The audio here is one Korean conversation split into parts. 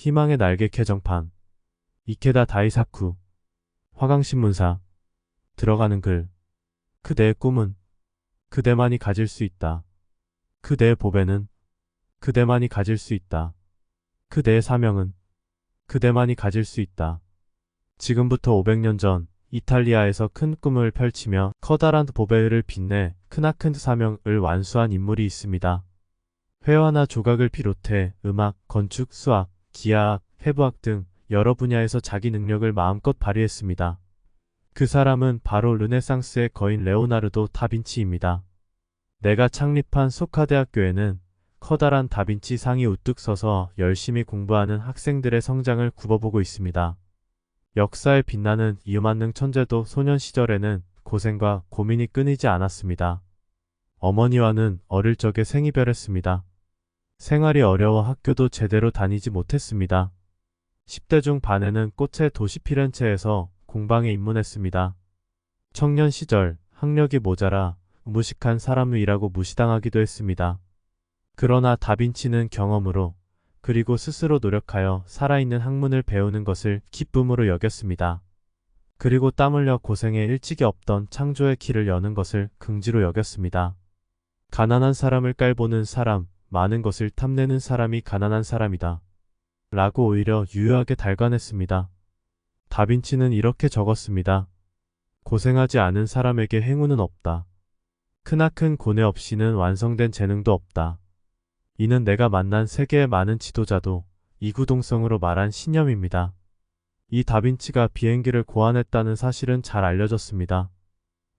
희망의 날개 개정판 이케다 다이사쿠 화강신문사 들어가는 글 그대의 꿈은 그대만이 가질 수 있다. 그대의 보배는 그대만이 가질 수 있다. 그대의 사명은 그대만이 가질 수 있다. 지금부터 500년 전 이탈리아에서 큰 꿈을 펼치며 커다란 보배를 빛내 크나큰 사명을 완수한 인물이 있습니다. 회화나 조각을 비롯해 음악, 건축, 수학, 기하학, 해부학 등 여러 분야에서 자기 능력을 마음껏 발휘했습니다. 그 사람은 바로 르네상스의 거인 레오나르도 다빈치입니다. 내가 창립한 소카대학교에는 커다란 다빈치 상이 우뚝 서서 열심히 공부하는 학생들의 성장을 굽어보고 있습니다. 역사에 빛나는 이음만능 천재도 소년 시절에는 고생과 고민이 끊이지 않았습니다. 어머니와는 어릴 적에 생이별했습니다. 생활이 어려워 학교도 제대로 다니지 못했습니다. 10대 중 반에는 꽃의 도시 피렌체에서 공방에 입문했습니다. 청년 시절 학력이 모자라 무식한 사람이라고 무시당하기도 했습니다. 그러나 다빈치는 경험으로 그리고 스스로 노력하여 살아있는 학문을 배우는 것을 기쁨으로 여겼습니다. 그리고 땀 흘려 고생에 일찍이 없던 창조의 길을 여는 것을 긍지로 여겼습니다. 가난한 사람을 깔보는 사람, 많은 것을 탐내는 사람이 가난한 사람이다. 라고 오히려 유효하게 달관했습니다. 다빈치는 이렇게 적었습니다. 고생하지 않은 사람에게 행운은 없다. 크나큰 고뇌 없이는 완성된 재능도 없다. 이는 내가 만난 세계의 많은 지도자도 이구동성으로 말한 신념입니다. 이 다빈치가 비행기를 고안했다는 사실은 잘 알려졌습니다.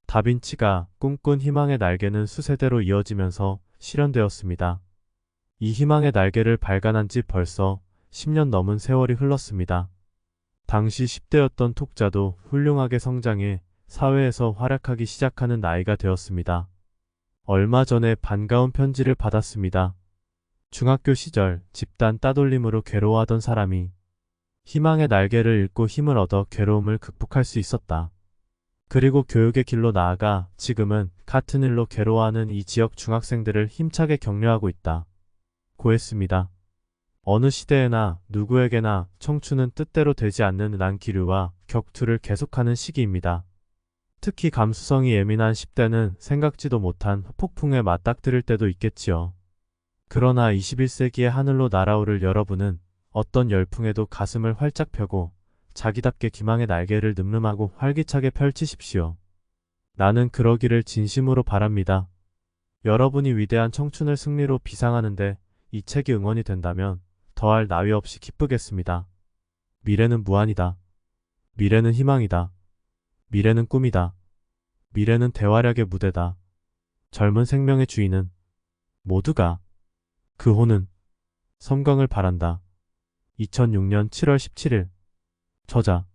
다빈치가 꿈꾼 희망의 날개는 수세대로 이어지면서 실현되었습니다. 이 희망의 날개를 발간한 지 벌써 10년 넘은 세월이 흘렀습니다. 당시 10대였던 톡자도 훌륭하게 성장해 사회에서 활약하기 시작하는 나이가 되었습니다. 얼마 전에 반가운 편지를 받았습니다. 중학교 시절 집단 따돌림으로 괴로워하던 사람이 희망의 날개를 읽고 힘을 얻어 괴로움을 극복할 수 있었다. 그리고 교육의 길로 나아가 지금은 같은 일로 괴로워하는 이 지역 중학생들을 힘차게 격려하고 있다. 고했습니다. 어느 시대에나 누구에게나 청춘은 뜻대로 되지 않는 난기류와 격투를 계속하는 시기입니다. 특히 감수성이 예민한 10대는 생각지도 못한 폭풍에 맞닥뜨릴 때도 있겠지요. 그러나 21세기의 하늘로 날아오를 여러분은 어떤 열풍에도 가슴을 활짝 펴고 자기답게 기망의 날개를 늠름하고 활기차게 펼치십시오. 나는 그러기를 진심으로 바랍니다. 여러분이 위대한 청춘을 승리로 비상하는데 이 책이 응원이 된다면 더할 나위 없이 기쁘겠습니다. 미래는 무한이다. 미래는 희망이다. 미래는 꿈이다. 미래는 대활약의 무대다. 젊은 생명의 주인은 모두가 그 호는 섬광을 바란다. 2006년 7월 17일 저자